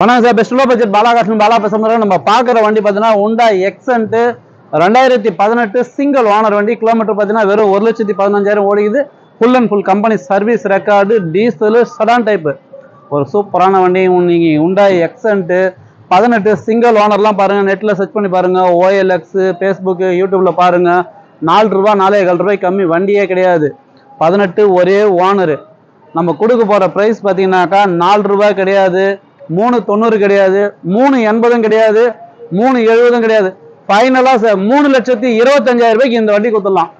வணக்கம் sir best low budget Balakasan Bala பேசுறது நம்ம பார்க்குற வண்டி பார்த்தீங்கன்னா உண்டா எக்ஸன்ட்டு ரெண்டாயிரத்தி பதினெட்டு சிங்கிள் ஓனர் வண்டி. கிலோமீட்டர் பார்த்தீங்கன்னா வெறும் ஒரு லட்சத்தி பதினஞ்சாயிரம் ஓடிக்குது. Full and full company service record diesel sedan type ஒரு சூப்பரான வண்டி. நீங்கள் உண்டா எக்ஸன்ட்டு பதினெட்டு சிங்கிள் ஓனர்லாம் பாருங்கள் நெட்டில் சர்ச் பண்ணி பாருங்கள் ஓஎல்எக்ஸ் ஃபேஸ்புக்கு யூடியூப்பில் பாருங்கள் நாலு ரூபா நாலே கால் ரூபாய் கம்மி வண்டியே கிடையாது. பதினெட்டு ஒரே ஓனரு நம்ம கொடுக்க போகிற ப்ரைஸ் பார்த்தீங்கன்னாக்கா நாலு ரூபாய் கிடையாது. மூணு தொண்ணூறு கிடையாது மூணு எண்பதும் கிடையாது மூணு எழுபதும் கிடையாது. ஃபைனலாக சார் மூணு லட்சத்தி இருபத்தஞ்சாயிரம் ரூபாய்க்கு இந்த வண்டி கொடுத்துடலாம்.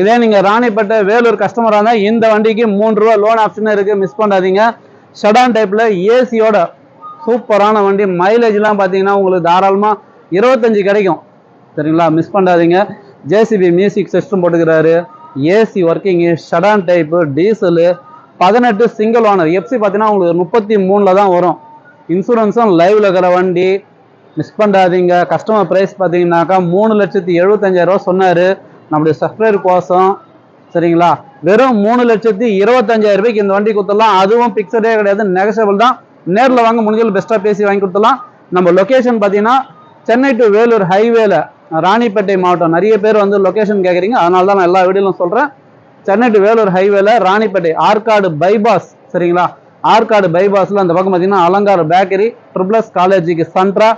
இதே நீங்கள் ராணிப்பேட்டை வேலூர் கஸ்டமராக இருந்தால் இந்த வண்டிக்கு மூணு ரூபா லோன் ஆப்ஷன் இருக்குது மிஸ் பண்ணாதீங்க. ஷடான் டைப்பில் ஏசியோட சூப்பரான வண்டி மைலேஜ்லாம் பார்த்தீங்கன்னா உங்களுக்கு தாராளமாக இருபத்தஞ்சி கிடைக்கும். சரிங்களா? மிஸ் பண்ணாதீங்க. JCB music system போட்டுக்கிறாரு. AC working sedan type diesel பதினெட்டு சிங்கிள் ஓனர் எஃப்சி பார்த்தீங்கன்னா உங்களுக்கு முப்பத்தி மூணில் தான் வரும். இன்சூரன்ஸும் லைவில் இருக்கிற வண்டி. மிஸ் பண்ணாதீங்க. கஸ்டமர் ப்ரைஸ் பார்த்தீங்கன்னாக்கா மூணு லட்சத்தி எழுபத்தஞ்சாயிரரூவா சொன்னார். நம்முடைய சப்ளையர் கோசம் சரிங்களா? வெறும் மூணு லட்சத்தி இருபத்தஞ்சாயிரம் ரூபாய்க்கு இந்த வண்டி கொடுத்துடலாம். அதுவும் பிக்சடே கிடையாது நெகசபிள் தான். நேரில் வாங்க முடிஞ்சல் பெஸ்ட்டாக பேசி வாங்கி கொடுத்துடலாம். நம்ம லொக்கேஷன் பார்த்தீங்கன்னா சென்னை டு வேலூர் ஹைவேல ராணிப்பேட்டை மாவட்டம். நிறைய பேர் வந்து லொக்கேஷன் கேட்குறீங்க. அதனால தான் நான் எல்லா வீடியோலும் சொல்கிறேன் சென்னை டு வேலூர் ஹைவேல ராணிப்பேட்டை ஆற்காடு பைபாஸ் சரிங்களா? ஆற்காடு பைபாஸ்ல அந்த பக்கம் பார்த்தீங்கன்னா அலங்கார பேக்கரி ட்ரிபிளஸ் காலேஜுக்கு சென்ட்ரா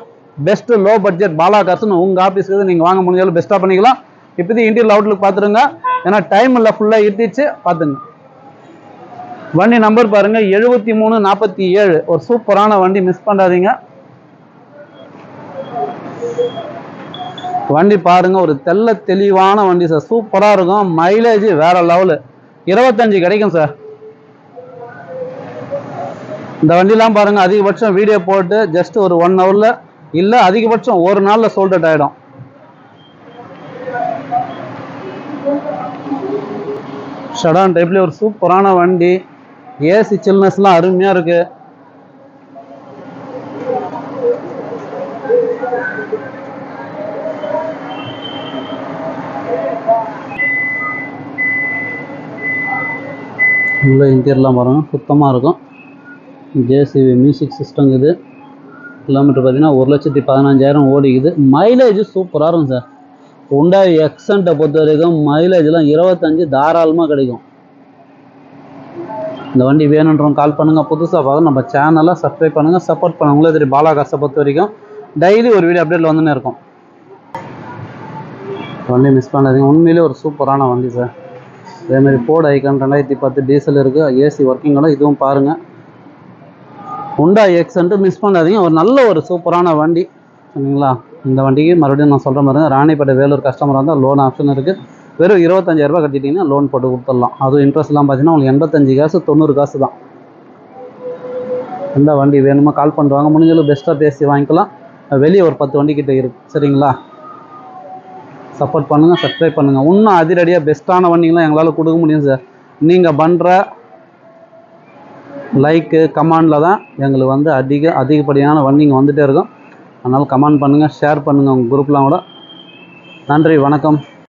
பெஸ்ட் லோ பட்ஜெட் பாலா காசுன்னு உங்கள் ஆஃபீஸ்க்கு நீங்கள் வாங்க முடிஞ்சாலும் பெஸ்ட்டாக பண்ணிக்கலாம். இப்போதைக்கு இன்டீரியல் அவுட்லுக் பார்த்துருங்க ஏன்னா டைம் இல்லை ஃபுல்லாக இருந்துச்சு பார்த்துங்க வண்டி நம்பர் பாருங்க எழுபத்தி மூணு நாற்பத்தி ஏழு. ஒரு சூப்பரான வண்டி மிஸ் பண்ணாதீங்க. வண்டி பாருங்க ஒரு தெல்ல தெளிவான வண்டி சார் சூப்பராக இருக்கும். மைலேஜ் வேற லெவலு இருபத்தஞ்சு கிடைக்கும் சார் இந்த வண்டிலாம் பாருங்க அதிகபட்சம் வீடியோ போட்டு ஜஸ்ட் ஒரு ஒன் ஹவர்ல இல்லை அதிகபட்சம் ஒரு நாளில் சோல்ட் அவுட் ஆகிடும் ஷடான் டைப்லேயே ஒரு சூப்பரான வண்டி. ஏசி சில்னஸ்லாம் அருமையாக இருக்கு. உள்ள இன்டீரியர்லாம் பாருங்கள் சுத்தமாக இருக்கும். ஜேசிபி மியூசிக் சிஸ்டம் இது. கிலோமீட்டர் பார்த்தீங்கன்னா ஒரு லட்சத்தி பதினஞ்சாயிரம் ஓடிக்குது. மைலேஜ் சூப்பராக இருக்கும் சார் உண்டா எக்ஸண்ட்டை பொறுத்த வரைக்கும் மைலேஜ்லாம் இருபத்தஞ்சு தாராளமாக கிடைக்கும். இந்த வண்டி வேணுன்றவங்க கால் பண்ணுங்கள் புதுசாக பார்க்க நம்ம சேனலாக சப்ஸ்கிரைப் பண்ணுங்கள் சப்போர்ட் பண்ணுங்க உங்களே தெரியும். பாலாகாசை பொறுத்த வரைக்கும் டெய்லி ஒரு வீடியோ அப்டேட்டில் வந்துன்னே இருக்கும். வண்டி மிஸ் பண்ணாதீங்க. உண்மையிலே ஒரு சூப்பரான வண்டி சார் அதேமாதிரி போர்டு ஐக்கான் ரெண்டாயிரத்தி பத்து டீசல் இருக்குது ஏசி ஒர்க்கிங்கோட இதுவும் பாருங்கள் ஹுண்டா எக்ஸ்ன்ட்டு மிஸ் பண்ணாதீங்க. ஒரு நல்ல ஒரு சூப்பரான வண்டி. சரிங்களா? இந்த வண்டிக்கு மறுபடியும் நான் சொல்கிற மாதிரி ராணிப்பேட்டை வேலூர் கஸ்டமராக இருந்தால் லோன் ஆப்ஷன் இருக்குது வெறும் இருபத்தஞ்சாயிரரூபா ரூபாய் கட்டிட்டீங்கன்னா லோன் போட்டு கொடுத்துடலாம். அதுவும் இன்ட்ரெஸ்ட்லாம் பார்த்தீங்கன்னா உங்களுக்கு எண்பத்தஞ்சு காசு தொண்ணூறு காசு தான். எந்த வண்டி வேணுமோ கால் பண்ணுவாங்க முடிஞ்சளவு பெஸ்ட்டாக பேசி வாங்கிக்கலாம். வெளியே ஒரு பத்து வண்டி கிட்ட இருக்கு. சரிங்களா? சப்போர்ட் பண்ணுங்கள் சப்ஸ்கிரைப் பண்ணுங்கள் இன்னும் அதிரடியாக பெஸ்ட்டான வண்டிங்களாம் எங்களால் கொடுக்க முடியும் சார் நீங்கள் பண்ணுற லைக்கு கமெண்டில் தான் எங்களுக்கு வந்து அதிக அதிகப்படியான வண்டிங்க வந்துகிட்டே இருக்கும். அதனால் கமெண்ட் பண்ணுங்கள் ஷேர் பண்ணுங்கள் உங்கள் குரூப்லாம் கூட. நன்றி வணக்கம்.